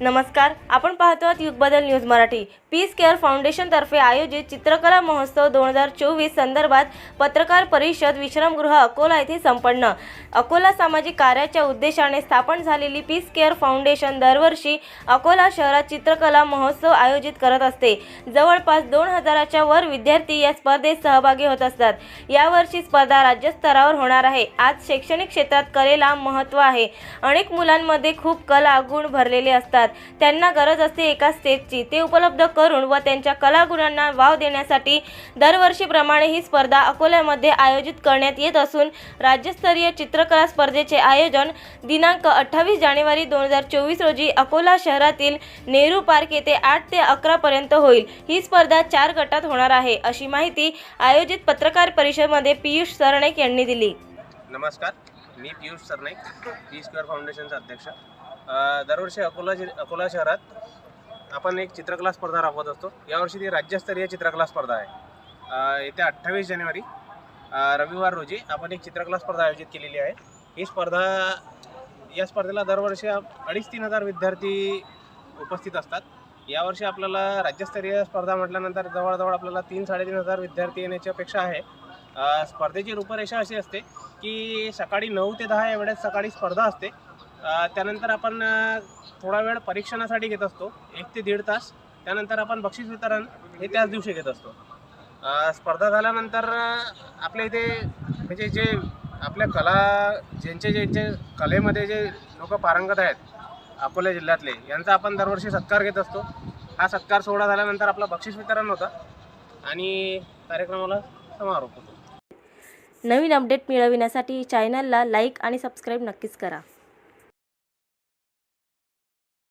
नमस्कार आपण पाहतो आहात Yug Badal news Marathi. Peace care फाउंडेशनतर्फे आयोजित चित्रकला महोत्सव दोन हजार चोवीस संदर्भात पत्रकार परिषद विश्रामगृह अकोला येथे संपन्न. अकोला सामाजिक कार्याच्या उद्देशाने स्थापन झालेली पीस केअर फाउंडेशन दरवर्षी अकोला शहरात चित्रकला महोत्सव आयोजित करत असते. जवळपास दोन हजाराच्या वर विद्यार्थी या स्पर्धेत सहभागी होत असतात. यावर्षी स्पर्धा राज्यस्तरावर होणार आहे. आज शैक्षणिक क्षेत्रात कलेला महत्त्व आहे. अनेक मुलांमध्ये खूप कला गुण भरलेले असतात. त्यांना गरज असते एका स्टेजची ते उपलब्ध करून व त्यांच्या कलागुणांना वाव देण्यासाठी दरवर्षीप्रमाणे ही स्पर्धा अकोल्यामध्ये आयोजित करण्यात येत असून राज्यस्तरीय चित्रकला स्पर्धेचे आयोजन दिनांक अठ्ठावीस जानेवारी दोन हजार चोवीस रोजी अकोला शहरातील नेहरू पार्क येथे आठ ते अकरापर्यंत होईल. ही स्पर्धा चार गटात होणार आहे अशी माहिती आयोजित पत्रकार परिषदेमध्ये पियुष सरनाईक यांनी दिली. नमस्कार. मी पियुष सरनाईक पी स्क्वेअर फाउंडेशनचा अध्यक्ष. दरवर्षी अकोला जि अकोला शहरात आपण एक चित्रकला स्पर्धा राबवत असतो. यावर्षी ती राज्यस्तरीय चित्रकला स्पर्धा आहे. येत्या अठ्ठावीस जानेवारी रविवार रोजी आपण एक चित्रकला स्पर्धा आयोजित केलेली आहे. ही स्पर्धा या स्पर्धेला दरवर्षी अडीच तीन हजार विद्यार्थी उपस्थित असतात. यावर्षी आपल्याला राज्यस्तरीय स्पर्धा म्हटल्यानंतर जवळजवळ आपल्याला तीन साडेतीन हजार विद्यार्थी येण्याची अपेक्षा आहे. स्पर्धेची रूपरेषा अशी असते की सकाळी नऊ ते दहा या वेळेस सकाळी स्पर्धा असते. त्यानंतर आपण थोडा वेळ परीक्षणासाठी घेत असतो. एक ते दीड तास. त्यानंतर आपण बक्षीस वितरण हे त्याच दिवशी घेत असतो. स्पर्धा झाल्यानंतर आपल्या इथे म्हणजे जे आपल्या कला ज्यांचे ज्यांचे कलेमध्ये जे लोक पारंगत आहेत अकोला जिल्ह्यातले यांचा आपण दरवर्षी सत्कार घेत असतो. हा सत्कार सोहळा झाल्यानंतर आपलं बक्षीस वितरण होतं आणि कार्यक्रमाला समारोप होतो. नवीन अपडेट मिळविण्यासाठी चॅनलला लाईक आणि सबस्क्राईब नक्कीच करा.